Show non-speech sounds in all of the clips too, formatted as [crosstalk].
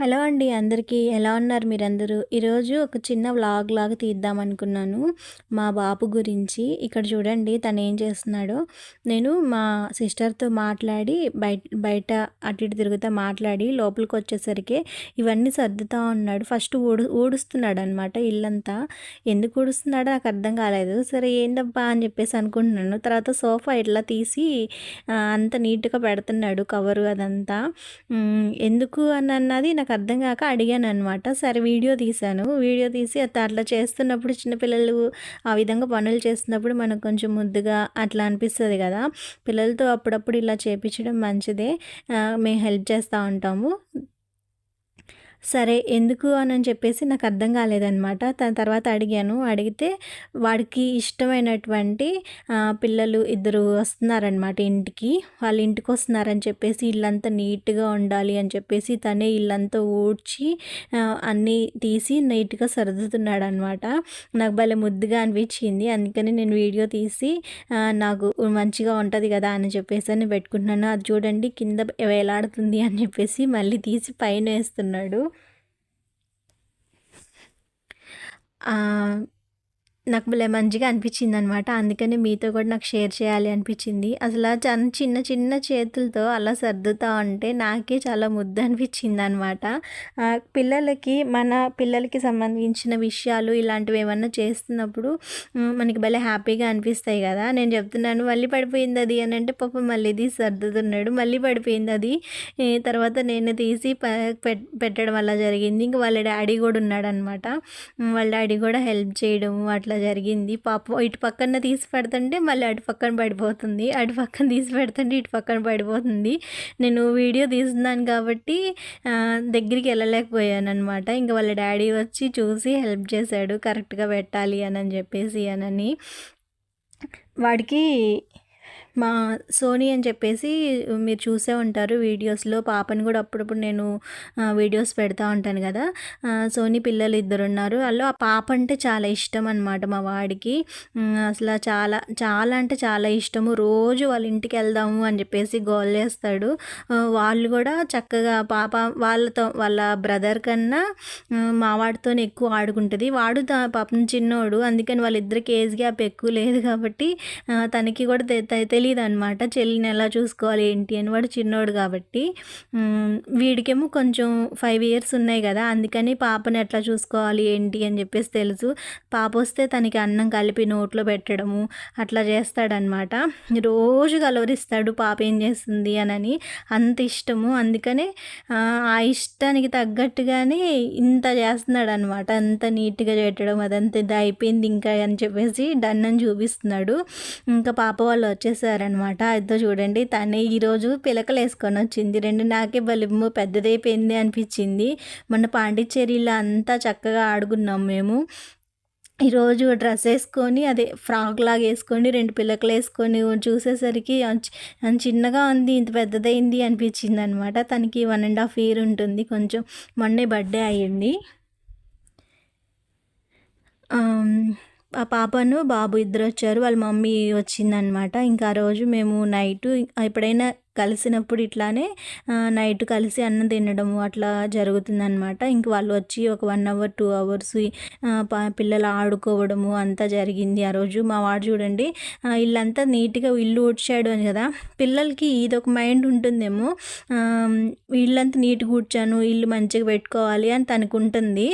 Hello అండి అందరికీ ఎలా ఉన్నారు మీరందరూ? ఈరోజు ఒక చిన్న వ్లాగ్ లాగా తీద్దాం అనుకున్నాను మా బాబు గురించి. ఇక్కడ చూడండి తను ఏం చేస్తున్నాడో. నేను మా సిస్టర్తో మాట్లాడి బయట బయట అటు ఇటు తిరుగుతా మాట్లాడి లోపలికి వచ్చేసరికి ఇవన్నీ సర్దుతూ ఉన్నాడు. ఫస్ట్ ఊడు ఊడుస్తున్నాడు అనమాట ఇల్లంతా. ఎందుకు ఊడుస్తున్నాడో నాకు అర్థం కాలేదు. సరే ఏందబ్బా అని చెప్పేసి అనుకుంటున్నాను. తర్వాత సోఫా ఇట్లా తీసి అంత నీట్గా పెడుతున్నాడు కవరు అదంతా. ఎందుకు అని అన్నది నాకు అర్థం కాక అడిగాను అనమాట సరే వీడియో తీశాను. వీడియో తీసి అట్లా చేస్తున్నప్పుడు చిన్నపిల్లలు ఆ విధంగా పనులు చేస్తున్నప్పుడు మనకు కొంచెం ముద్దుగా అట్లా అనిపిస్తుంది కదా. పిల్లలతో అప్పుడప్పుడు ఇలా చేపించడం మంచిదే. మేము హెల్ప్ చేస్తూ ఉంటాము. సరే ఎందుకు అని చెప్పేసి నాకు అర్థం కాలేదనమాట దాని తర్వాత అడిగాను. అడిగితే వాడికి ఇష్టమైనటువంటి పిల్లలు ఇద్దరు వస్తున్నారనమాట ఇంటికి. వాళ్ళు ఇంటికి వస్తున్నారని చెప్పేసి ఇల్లంతా నీట్గా ఉండాలి అని చెప్పేసి తనే ఇల్లంతా ఊడ్చి అన్నీ తీసి నీట్గా సర్దుతున్నాడు అనమాట నాకు భలే ముద్దుగా అనిపించింది. అందుకని నేను వీడియో తీసి నాకు మంచిగా ఉంటుంది కదా అని చెప్పేసి అని పెట్టుకుంటున్నాను. అది చూడండి కింద వేలాడుతుంది అని చెప్పేసి మళ్ళీ తీసి పైన వేస్తున్నాడు. 嗯 నాకు భలే మంచిగా అనిపించింది అనమాట అందుకని మీతో కూడా నాకు షేర్ చేయాలి అనిపించింది. అసలు చిన్న చిన్న చేతులతో అలా సర్దుతా ఉంటే నాకే చాలా ముద్దు అనిపించింది అనమాట పిల్లలకి మన పిల్లలకి సంబంధించిన విషయాలు ఇలాంటివి ఏమన్నా చేస్తున్నప్పుడు మనకి భలే హ్యాపీగా అనిపిస్తాయి కదా. నేను చెప్తున్నాను మళ్ళీ పడిపోయింది అది అని అంటే పాప మళ్ళీ తీసి సర్దుతున్నాడు మళ్ళీ పడిపోయింది అది. తర్వాత నేను తీసి పెట్టడం వల్ల జరిగింది. ఇంక వాళ్ళ డాడీ కూడా ఉన్నాడనమాట. వాళ్ళ డాడీ కూడా హెల్ప్ చేయడం అట్లా జరిగింది. పాపం ఇటు పక్కన తీసి పెడుతుంటే మళ్ళీ అటు పక్కన పడిపోతుంది. అటు పక్కన తీసి పెడుతుంటే ఇటు పక్కన పడిపోతుంది. నేను వీడియో తీస్తున్నాను కాబట్టి దగ్గరికి వెళ్ళలేకపోయాను అనమాట ఇంకా వాళ్ళ డాడీ వచ్చి చూసి హెల్ప్ చేశాడు. కరెక్ట్గా పెట్టాలి అని చెప్పేసి అనని వాడికి మా సోనీ అని చెప్పేసి మీరు చూసే ఉంటారు వీడియోస్లో. పాపని కూడా అప్పుడప్పుడు నేను వీడియోస్ పెడతా ఉంటాను కదా. సోనీ పిల్లలు ఇద్దరు ఉన్నారు. వాళ్ళు ఆ పాప అంటే చాలా ఇష్టం అనమాట మా వాడికి. అసలు చాలా చాలా అంటే చాలా ఇష్టము. రోజు వాళ్ళ ఇంటికి వెళ్దాము అని చెప్పేసి గోల్ చేస్తాడు. వాళ్ళు కూడా చక్కగా పాప వాళ్ళతో వాళ్ళ బ్రదర్ కన్నా మా వాడితోనే ఎక్కువ ఆడుకుంటుంది. వాడు పాపం చిన్నోడు. అందుకని వాళ్ళిద్దరికి ఏజ్ గ్యాప్ ఎక్కువ లేదు కాబట్టి తనకి కూడా తెలియదు అనమాట చెల్లిని ఎలా చూసుకోవాలి ఏంటి అని. వాడు చిన్నోడు కాబట్టి వీడికేమో కొంచెం ఫైవ్ ఇయర్స్ ఉన్నాయి కదా. అందుకని పాపని ఎట్లా చూసుకోవాలి ఏంటి అని చెప్పేసి తెలుసు. పాప వస్తే తనకి అన్నం కలిపి నోట్లో పెట్టడము అట్లా చేస్తాడనమాట రోజు కలవరిస్తాడు పాప ఏం చేస్తుంది అని అంత ఇష్టము. అందుకనే ఆ ఇష్టానికి తగ్గట్టుగానే ఇంత చేస్తున్నాడు అనమాట అంత నీట్గా పెట్టడం అదంతా ఇది అయిపోయింది ఇంకా అని చెప్పేసి డన్ అని చూపిస్తున్నాడు. ఇంకా పాప వాళ్ళు వచ్చేసారు అనమాట అదో చూడండి తనే ఈరోజు పిలకలు వేసుకొని వచ్చింది. రెండు నాకే బలిమ్ము పెద్దదైపోయింది అనిపించింది. మొన్న పాండిచ్చేరిలో అంతా చక్కగా ఆడుకున్నాం మేము. ఈరోజు డ్రెస్ వేసుకొని అదే ఫ్రాక్ లాగా వేసుకొని రెండు పిల్లకలు వేసుకొని చూసేసరికి చిన్నగా ఉంది ఇంత పెద్దదైంది అనిపించింది అనమాట తనకి వన్ అండ్ హాఫ్ ఇయర్ ఉంటుంది. కొంచెం మొన్నే బర్త్డే అయ్యింది. ఆ పాపను బాబు ఇద్దరు వచ్చారు వాళ్ళ మమ్మీ వచ్చిందనమాట ఇంకా ఆ రోజు మేము నైట్ ఎప్పుడైనా కలిసినప్పుడు ఇట్లానే నైట్ కలిసి అన్నం తినడము అట్లా జరుగుతుందనమాట ఇంక వాళ్ళు వచ్చి ఒక వన్ అవర్ టూ అవర్స్ పిల్లలు ఆడుకోవడము అంతా జరిగింది ఆ రోజు. మా వాడు చూడండి ఇల్లంతా నీట్గా ఇల్లు ఊడ్చాడు అని కదా. పిల్లలకి ఇది ఒక మైండ్ ఉంటుందేమో. ఇల్లంతా నీట్గా ఊడ్చాను ఇల్లు మంచిగా పెట్టుకోవాలి అని తనకు ఉంటుంది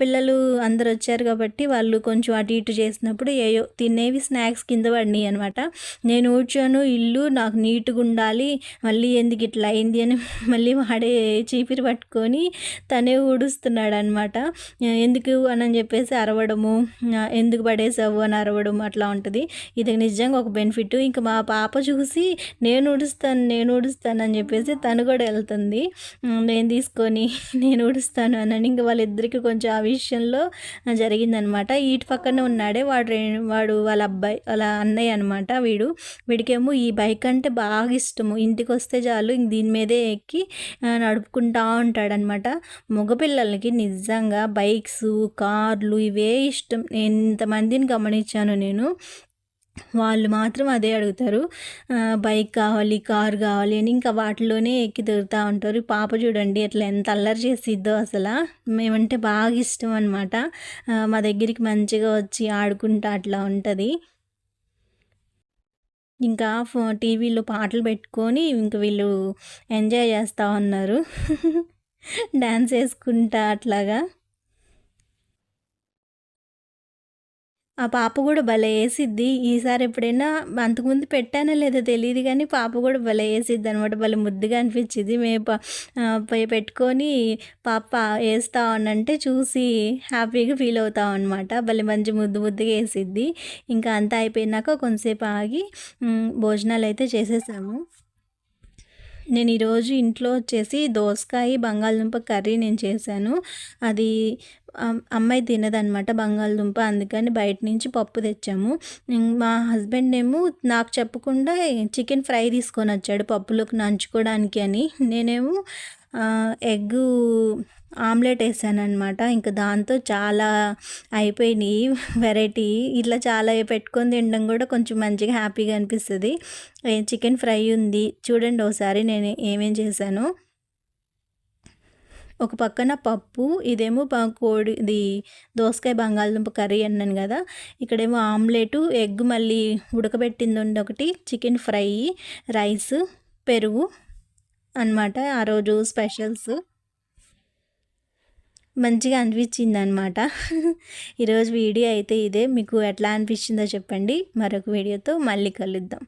పిల్లలు అందరు వచ్చారు కాబట్టి వాళ్ళు కొంచెం అటు ఇటు చేసినప్పుడు ఏయో తినేవి స్నాక్స్ కింద పడినాయి అనమాట నేను ఊడ్చాను ఇల్లు నాకు నీట్గా ఉండాలి ఉండాలి మళ్ళీ ఎందుకు ఇట్లా అయింది అని [laughs] మళ్ళీ వాడే చీపిరి పట్టుకొని తనే ఊడుస్తున్నాడు అనమాట ఎందుకు అని చెప్పేసి అరవడము ఎందుకు పడేసావు అని అరవడం అట్లా ఉంటుంది. ఇది నిజంగా ఒక బెనిఫిట్ ఇంకా మా పాప చూసి నేను ఊడుస్తాను నేను ఊడుస్తాను అని చెప్పేసి తను కూడా వెళ్తుంది. నేను తీసుకొని [laughs] నేను ఊడుస్తాను అని ఇంకా వాళ్ళిద్దరికి కొంచెం ఆ విషయంలో జరిగిందనమాట. ఇటు పక్కనే ఉన్నాడే వాడు వాడు వాళ్ళ అబ్బాయి వాళ్ళ అన్నయ్య అనమాట వీడు. వీడికేమో ఈ బైక్ అంటే బాగా ఇష్టం. ఇష్టము. ఇంటికి వస్తే చాలు ఇంక దీని మీదే ఎక్కి నడుపుకుంటా ఉంటాడనమాట మగపిల్లలకి నిజంగా బైక్స్ కార్లు ఇవే ఇష్టం. ఎంతమందిని గమనించాను నేను. వాళ్ళు మాత్రం అదే అడుగుతారు. బైక్ కావాలి కార్ కావాలి అని ఇంకా వాటిలోనే ఎక్కి తిరుగుతూ ఉంటారు. పాప చూడండి అట్లా ఎంత అల్లరి చేసిద్దో అసలు. మేమంటే బాగా ఇష్టం అనమాట మా దగ్గరికి మంచిగా వచ్చి ఆడుకుంటా అట్లా ఉంటుంది. ఇంకా ఫో టీవీలో పాటలు పెట్టుకొని ఇంక వీళ్ళు ఎంజాయ్ చేస్తూ ఉన్నారు. [laughs] డ్యాన్స్ వేసుకుంటా అట్లాగా. ఆ పాప కూడా భలే వేసిద్ది ఈసారి ఎప్పుడైనా అంతకుముందు పెట్టానో లేదో తెలియదు కానీ పాప కూడా భలే వేసిద్ది అనమాట భలే ముద్దుగా అనిపించింది మేము పెట్టుకొని పాప వేస్తా అంటే చూసి హ్యాపీగా ఫీల్ అవుతాం అనమాట భలే మంచి ముద్దు ముద్దుగా వేసిద్ది ఇంకా అంతా అయిపోయినాక కొంతసేపు ఆగి భోజనాలు అయితే చేసేసాము. నేను ఈరోజు ఇంట్లో వచ్చేసి దోసకాయ బంగాళదుంప కర్రీ నేను చేశాను. అది అమ్మాయి తినదనమాట బంగాళదుంప అందుకని బయట నుంచి పప్పు తెచ్చాము. మా హస్బెండ్ ఏమో నాకు చెప్పకుండా చికెన్ ఫ్రై తీసుకొని వచ్చాడు పప్పులోకి నంచుకోవడానికి అని. నేనేమో ఎగ్ ఆమ్లెట్ వేసాను అనమాట ఇంకా దాంతో చాలా అయిపోయినాయి వెరైటీ. ఇట్లా చాలా పెట్టుకొని తినడం కూడా కొంచెం మంచిగా హ్యాపీగా అనిపిస్తుంది. చికెన్ ఫ్రై ఉంది. చూడండి ఒకసారి నేను ఏమేం చేశాను. ఒక పక్కన పప్పు ఇదేమో కోడి ఇది దోసకాయ బంగాళదుంప కర్రీ అన్నాను కదా. ఇక్కడేమో ఆమ్లెట్ ఎగ్ మళ్ళీ ఉడకబెట్టింది ఉండి ఒకటి చికెన్ ఫ్రై రైస్ పెరుగు అనమాట ఆ రోజు స్పెషల్స్. మంచిగా అనిపించింది అనమాట [laughs] ఈరోజు వీడియో అయితే ఇదే. మీకు ఎట్లా అనిపించిందో చెప్పండి. మరొక వీడియోతో మళ్ళీ కలుద్దాం.